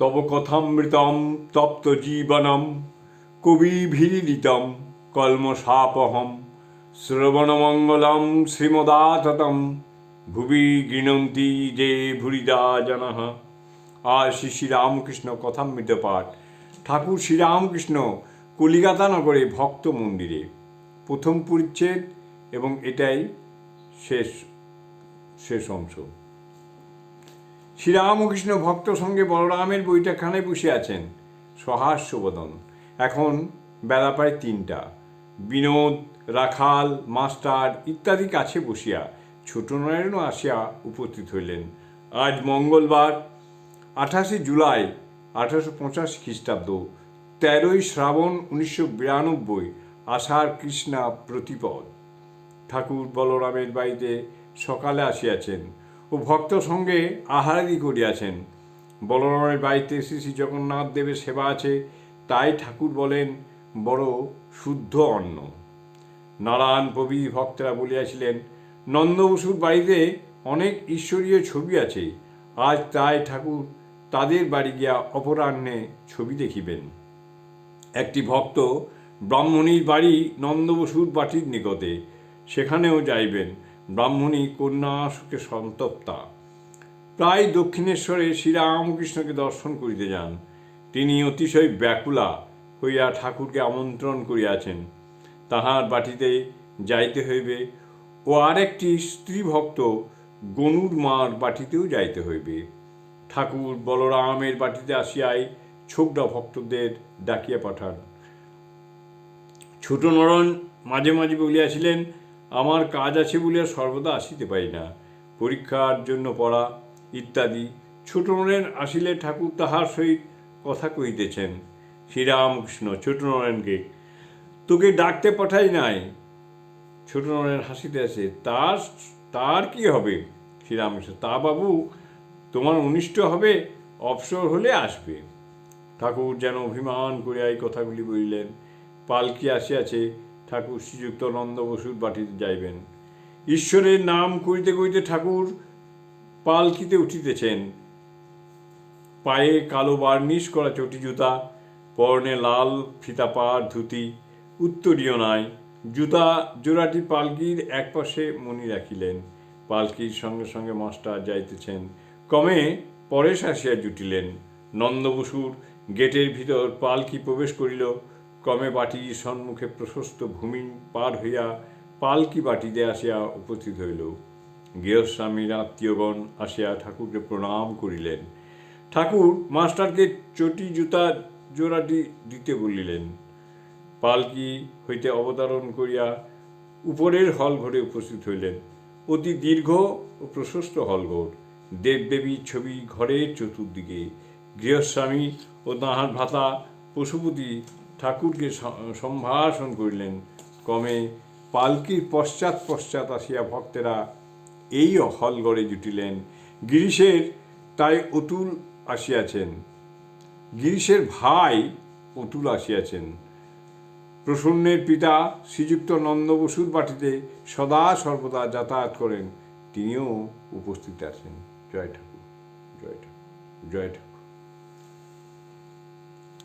তব কথামৃতম, তপ্ত জীবনম কবিভিরিতম কলমশাপহম, শ্রবণমঙ্গলম, শ্রীমদাততম, ভুবি গৃণন্তি যে ভুরিদা জনঃ আর শ্রী শ্রীরামকৃষ্ণ কথামৃত পাঠ। ঠাকুর শ্রীরামকৃষ্ণ কলিকাতা নগরে ভক্ত মন্দিরে। প্রথম পরিচ্ছেদ এবং এটাই শেষ শেষ অংশ। শ্রীরামকৃষ্ণ ভক্ত সঙ্গে বলরামের বৈঠকখানায় বসে আছেন। সহাস্যবদন। এখন বেলা প্রায় তিনটা। বিনোদ, রাখাল, মাস্টার ইত্যাদি কাছে বসিয়া ছোট নারায়ণও আসিয়া উপস্থিত হইলেন। আজ মঙ্গলবার, আঠাশে জুলাই, আঠারোশো পঁচাশি খ্রিস্টাব্দ, তেরোই শ্রাবণ উনিশশো বিরানব্বই, আষাঢ় কৃষ্ণা প্রতিপদ। ঠাকুর বলরামের বাড়িতে সকালে আসিয়াছেন। ও ভক্ত সঙ্গে আহারাদি করিয়াছেন। বলরামের বাড়িতে শ্রী শ্রী জগন্নাথ দেবের সেবা আছে, তাই ঠাকুর বলেন, বড় শুদ্ধ অন্ন। নারায়ণ প্রভৃতি ভক্তরা বলিয়াছিলেন, নন্দবসুর বাড়িতে অনেক ঈশ্বরীয় ছবি আছে, আজ তাই ঠাকুর তাদের বাড়ি গিয়া অপরাহ্নে ছবি দেখিবেন। একটি ভক্ত ব্রাহ্মণীর বাড়ি নন্দবসুর বাটির নিকটে, সেখানেও যাইবেন। ব্রাহ্মণী কন্যা সুখে সন্তপ্তা। প্রায় দক্ষিণেশ্বরে শ্রীরামকৃষ্ণকে দর্শন করিতে যান। তিনি অতিশয় ব্যাকুলা হইয়া ঠাকুরকে আমন্ত্রণ করিয়াছেন। তাহার বাটিতে যাইতে হইবে ও আরেকটি স্ত্রী ভক্ত গনুর মার বাটিতেও যাইতে হইবে। ঠাকুর বলরামের বাটিতে আসিয়াই ছোকরা ভক্তদের ডাকিয়া পাঠান। ছোট নরণ মাঝে মাঝে বলিয়াছিলেন আমার কাজ আছে বলিয়া সর্বদা আসিতে পারি না। পরীক্ষার জন্য পড়া, ইত্যাদি। ছোট নরেন আসিলে ঠাকুর তাহার সহিত কথা কহিতেছেন। শ্রীরামকৃষ্ণ ছোট নরেনকে তোকে ডাকতে পাঠাই নাই? ছোট নরেন হাসিতে আছে তার তার কি হবে? শ্রীরামকৃষ্ণ, তা বাবু, তোমার অনিষ্ট হবে, অবসর হলে আসবে। ঠাকুর যেন অভিমান করিয়া এই কথাগুলি বলিলেন। পালকি আসিয়াছে ঠাকুর শ্রীযুক্ত নন্দ বসুর বাটিতে যাইবেন। ঈশ্বরের নাম করিতে করিতে ঠাকুর পালকিতে উঠিতেছেন। পায়ে কালো বার্নিশ করা চটি জুতা, পরনে লাল ফিতা পাড় ধুতি, উত্তরীয় নাই। জুতা জোড়াটি পালকির একপাশে মনি রাখিলেন। পালকির সঙ্গে সঙ্গে মাস্টার যাইতেছেন। কমে পরেশ আসিয়া জুটিলেন। নন্দবসুর গেটের ভিতর পালকি প্রবেশ করিল। ক্রমে বাটির সম্মুখে প্রশস্ত ভূমি পার হইয়া পালকি বাটিতে আসিয়া উপস্থিত হইল। গৃহস্বামীর আত্মীয়গণ আসিয়া ঠাকুরকে প্রণাম করিলেন। ঠাকুর মাস্টারকে চটি জুতা জোড়াটি দিতে বলিলেন। পালকি হইতে অবতারণ করিয়া উপরের হল ঘরে উপস্থিত হইলেন। অতি দীর্ঘ ও প্রশস্ত হলঘর, দেবদেবীর ছবি ঘরের চতুর্দিকে। গৃহস্বামী ও তাহার ভাতা পশুপতি ঠাকুরকে সম্ভাষণ করিলেন। ক্রমে পালকির পশ্চাৎ পশ্চাৎ আসিয়া ভক্তেরা এই হলঘরে জুটিলেন। গিরিশের তাই অতুল আসিয়াছেন। গিরিশের ভাই অতুল আসিয়াছেন। প্রসন্নের পিতা শ্রীযুক্ত নন্দবসুর বাটিতে সদা সর্বদা যাতায়াত করেন। তিনিও উপস্থিত আছেন। জয় ঠাকুর জয় ঠাকুর জয় ঠাকুর।